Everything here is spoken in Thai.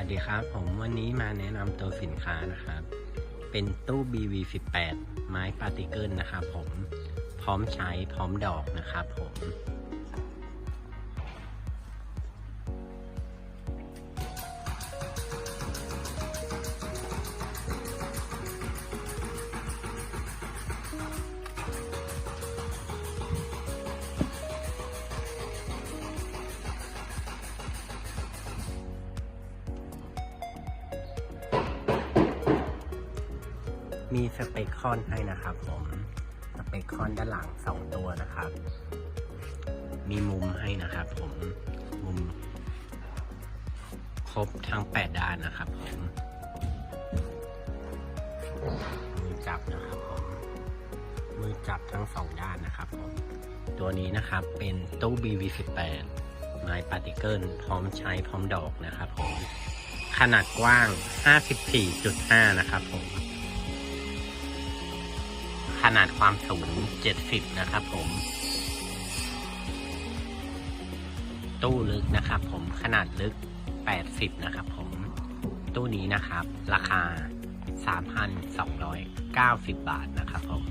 วัสดีครับ ผมวันนี้มาแนะนำตัวสินค้านะครับ เป็นตู้ BV18 ไม้ปาร์ติเกิลนะครับผมพร้อมใช้พร้อมดอกนะครับผม มีสเปคคอนให้นะครับผมสเปคคอนด้านหลังสองตัวนะครับ มีมุมให้นะครับผมมุม ครบทั้ง8ด้านนะครับผมมือจับนะครับผมมือจับทั้งสองด้านนะครับผมตัวนี้นะครับเป็นตู้ BV18 ไม้ปาร์ติเกิลพร้อมใช้พร้อมดอกนะครับผมขนาดกว้าง 54.5 นะครับผม นาดความสูง 70 นะครับผม ตู้ลึกนะครับผมขนาดลึก 80 นะครับผม ตู้นี้นะครับ ราคา 3,290 บาทนะครับผม